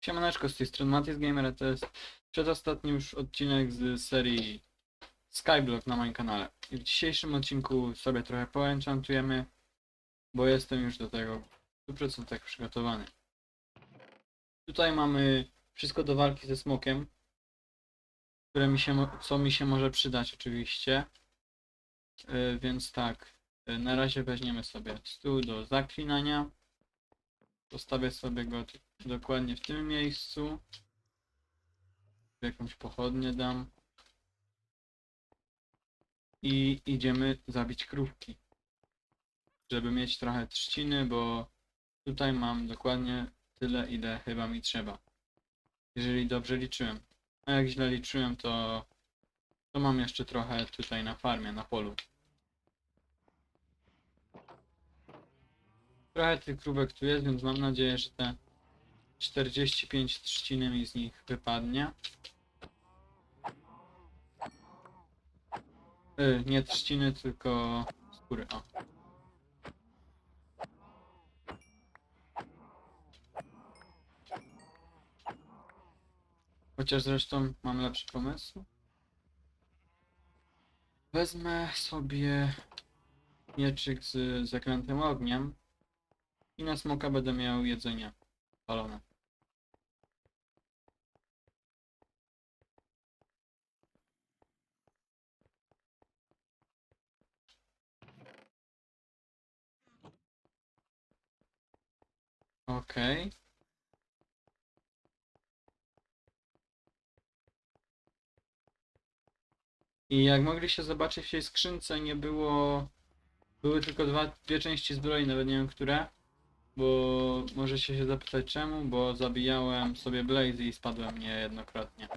Siemaneczko, z tej strony Matis Gamer, a to jest przedostatni już odcinek z serii Skyblock na moim kanale. I w dzisiejszym odcinku sobie trochę poenchantujemy, bo jestem już do tego w 100% przygotowany. Tutaj mamy wszystko do walki ze smokiem, które mi się, co mi się może przydać oczywiście. Yy, więc tak, yy, na razie weźmiemy sobie stół do zaklinania. Postawię sobie go tu- dokładnie w tym miejscu. Jakąś pochodnię dam. I idziemy zabić krówki. Żeby mieć trochę trzciny, bo tutaj mam dokładnie tyle, ile chyba mi trzeba. Jeżeli dobrze liczyłem. A jak źle liczyłem, to, to mam jeszcze trochę tutaj na farmie, na polu. Trochę tych krówek tu jest, więc mam nadzieję, że te 45 trzciny mi z nich wypadnie. Y, nie trzciny, tylko skóry. O. Chociaż zresztą mam lepszy pomysł. Wezmę sobie mieczyk z zakrętem ogniem i na smoka będę miał jedzenie palone. Okej. I jak mogliście zobaczyć w tej skrzynce nie było... Były tylko dwa, dwie części zbroi, nawet nie wiem które. Bo możecie się zapytać czemu, bo zabijałem sobie Blaze i spadłem niejednokrotnie.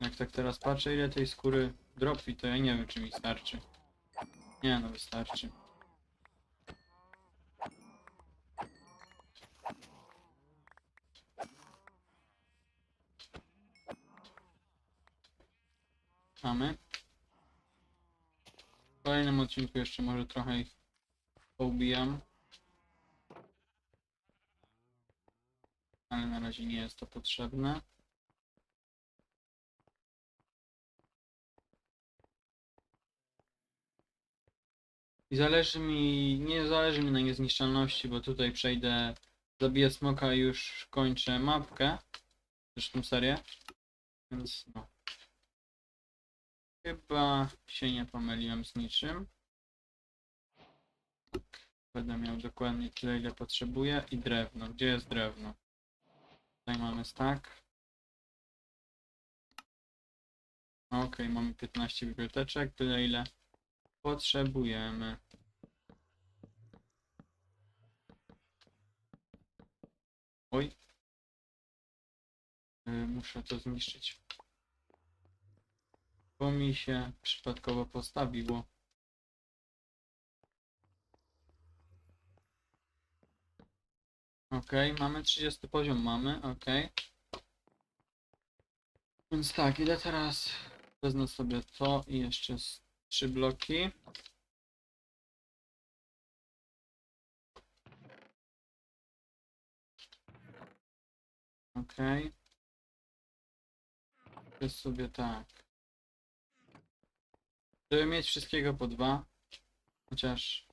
Jak tak teraz patrzę ile tej skóry dropi, to ja nie wiem czy mi starczy. Nie no wystarczy. W kolejnym odcinku jeszcze może trochę ich poubijam. Ale na razie nie jest to potrzebne. I zależy mi, nie zależy mi na niezniszczalności, bo tutaj przejdę, zabiję smoka i już kończę mapkę. Zresztą serię. Więc no. Chyba się nie pomyliłem z niczym. Będę miał dokładnie tyle, ile potrzebuję. I drewno. Gdzie jest drewno? Tutaj mamy stack. Ok, mamy 15 biblioteczek, tyle ile potrzebujemy. Oj. Y, Muszę to zniszczyć. Bo mi się przypadkowo postawiło. Ok, mamy 30 poziom, mamy, ok. Więc tak, idę teraz, wezmę sobie to i jeszcze trzy bloki. Ok. Jest sobie tak. Żeby mieć wszystkiego po dwa. Chociaż...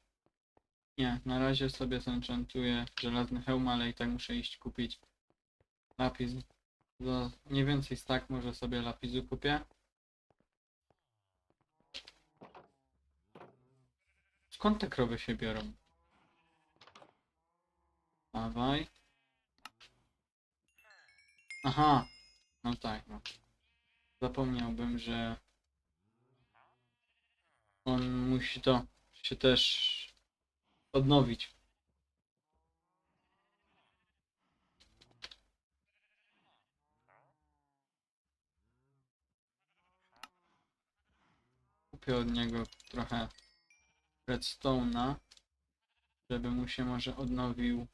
Nie, na razie sobie zenchantuję żelazny hełm, ale i tak muszę iść kupić lapis. Za mniej więcej stack może sobie lapisu kupię. Skąd te krowy się biorą? Dawaj. Aha. No tak, no. Zapomniałbym, że on musi to się też odnowić. Kupię od niego trochę redstone'a, żeby mu się może odnowił,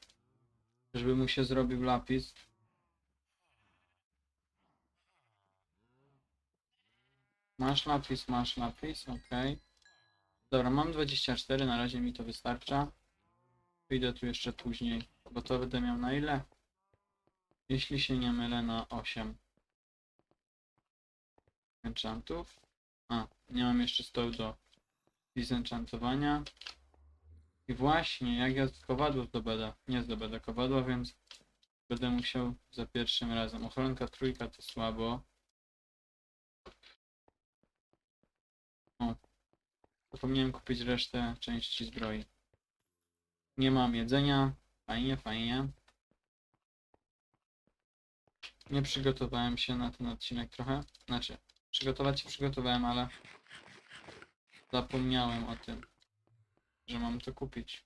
żeby mu się zrobił lapis. Masz napis, masz napis, okej. Dobra, mam 24, na razie mi to wystarcza. Wyjdę tu jeszcze później, bo to będę miał na ile? Jeśli się nie mylę, na 8 enchantów. A, nie mam jeszcze stołu do disenchantowania. I właśnie, jak ja kowadło zdobędę, nie zdobędę kowadła, więc będę musiał za pierwszym razem. Ochronka trójka to słabo. O, zapomniałem kupić resztę części zbroi. Nie mam jedzenia. Fajnie, fajnie. Nie przygotowałem się na ten odcinek trochę. Znaczy, przygotować się przygotowałem, ale zapomniałem o tym, że mam to kupić.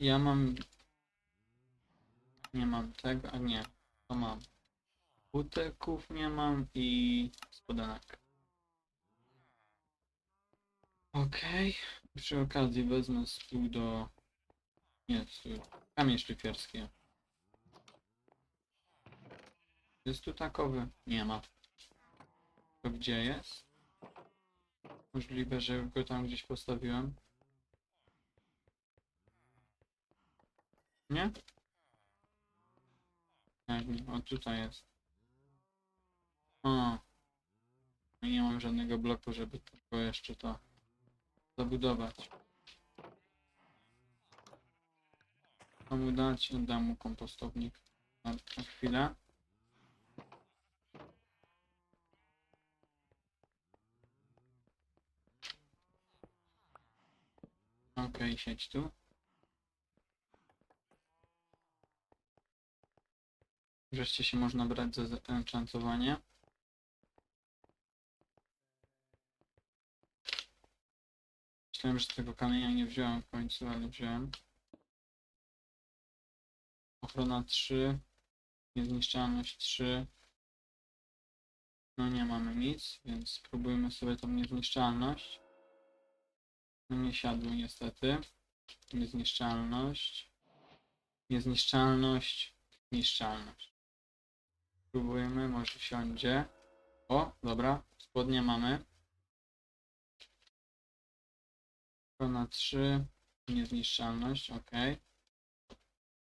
Ja mam... Nie mam tego, a nie, to mam. Butelków nie mam i spodenek. Okej, przy okazji wezmę stół do... Nie, stół. Kamień szlifierski. Jest tu takowy? Nie ma. To gdzie jest? Możliwe, że go tam gdzieś postawiłem. Nie? Tak, nie. O, tutaj jest. O. No Nie mam żadnego bloku, żeby tylko jeszcze to zabudować. Co dać? Dam mu kompostownik. Na, chwilę. Okej, siedź tu. Wreszcie się można brać za zenchantowanie. Myślałem, że tego kamienia nie wziąłem w końcu, ale wziąłem. Ochrona 3. Niezniszczalność 3. No nie mamy nic, więc spróbujmy sobie tą niezniszczalność. No nie siadło niestety. Niezniszczalność. Niezniszczalność. Niszczalność. Spróbujemy, może siądzie. O, dobra, spodnie mamy. na 3, niezniszczalność, ok.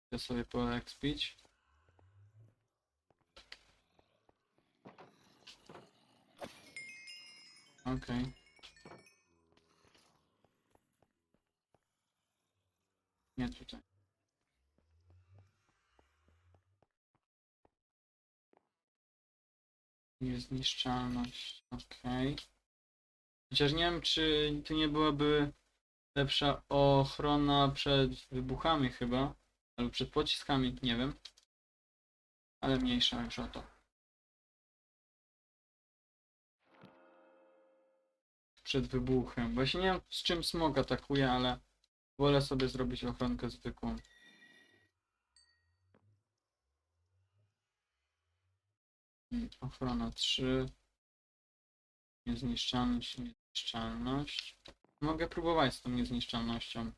Chcę sobie poekspić. Ok. Nie tutaj. Niezniszczalność, okej. Chociaż nie wiem, czy to nie byłaby lepsza ochrona przed wybuchami chyba, albo przed pociskami, nie wiem. Ale mniejsza już o to. Przed wybuchem. Się nie wiem z czym smog atakuje, ale wolę sobie zrobić ochronkę zwykłą. Ochrona 3. Niezniszczalność, niezniszczalność. Mogę próbować z tą niezniszczalnością.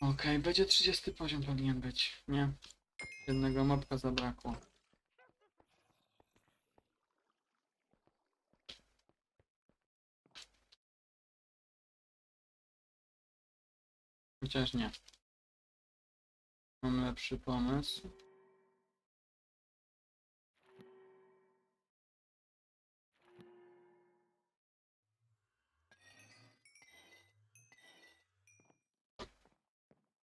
Okej, będzie 30 poziom powinien być, nie? Jednego mopka zabrakło. Chociaż nie. Mam lepszy pomysł.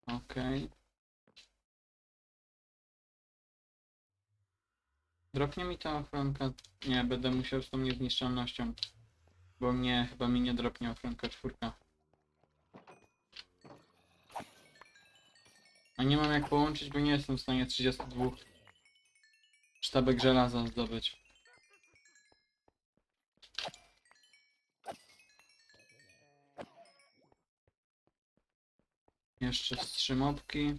Okej. Dropnie mi ta ochronka. Nie, będę musiał z tą niezniszczalnością. Bo mnie chyba mi nie dropnie ochronka czwórka. A nie mam jak połączyć, bo nie jestem w stanie 32 sztabek żelaza zdobyć. Jeszcze wstrzymopki.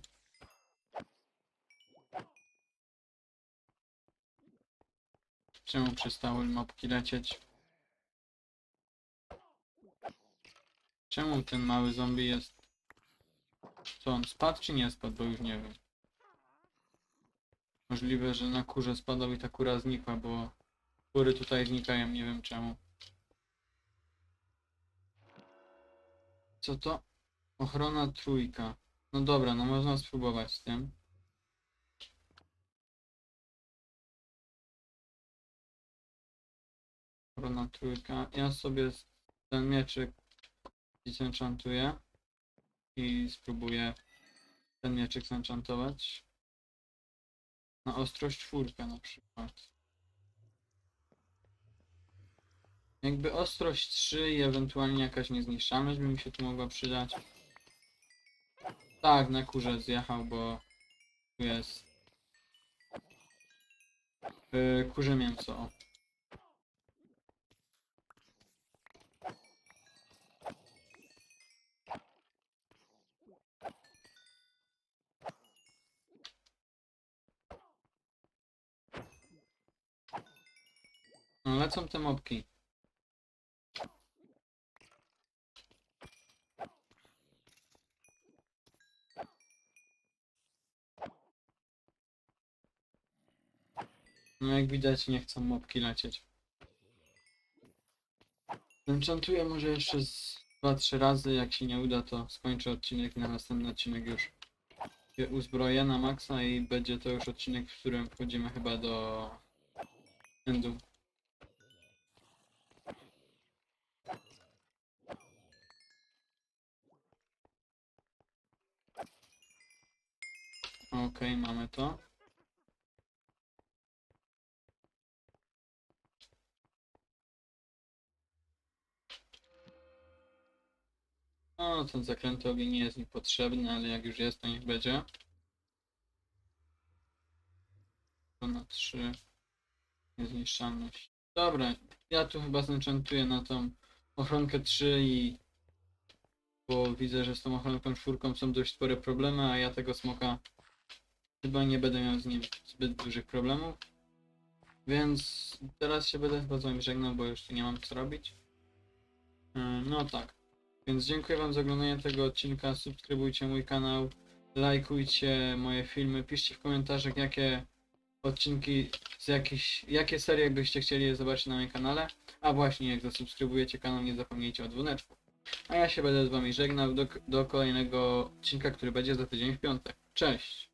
Czemu przestały mopki lecieć? Czemu ten mały zombie jest co on spadł czy nie spadł, bo już nie wiem. Możliwe, że na kurze spadał i ta kura znikła, bo kury tutaj znikają, nie wiem czemu. Co to? Ochrona trójka. No dobra, no można spróbować z tym. Ochrona trójka. Ja sobie ten mieczyk zenchantuję i spróbuję ten mieczyk zenchantować. Na ostrość czwórkę na przykład. Jakby ostrość 3 i ewentualnie jakaś niezniszczalność by mi się tu mogła przydać. Tak, na kurze zjechał, bo tu jest yy, kurze mięso. No lecą te mopki. No jak widać nie chcą mopki lecieć. Enchantuję może jeszcze z 2-3 razy, jak się nie uda to skończę odcinek na następny odcinek już się uzbroję na maksa i będzie to już odcinek, w którym wchodzimy chyba do endu. Okej, mamy to. No, ten zaklęty ogień nie jest mi potrzebny, ale jak już jest, to niech będzie. To na 3. Niezniszczalność. Dobra, ja tu chyba zenchantuję na tą ochronkę 3 i... Bo widzę, że z tą ochronką czwórką są dość spore problemy, a ja tego smoka chyba nie będę miał z nim zbyt dużych problemów. Więc teraz się będę chyba z wami żegnał, bo już nie mam co robić. Yy, No tak. Więc dziękuję wam za oglądanie tego odcinka. Subskrybujcie mój kanał, lajkujcie moje filmy, piszcie w komentarzach jakie odcinki z jakichś, jakie serie byście chcieli zobaczyć na moim kanale. A właśnie, jak zasubskrybujecie kanał, nie zapomnijcie o dzwoneczku. A ja się będę z wami żegnał do, do kolejnego odcinka, który będzie za tydzień w piątek. Cześć!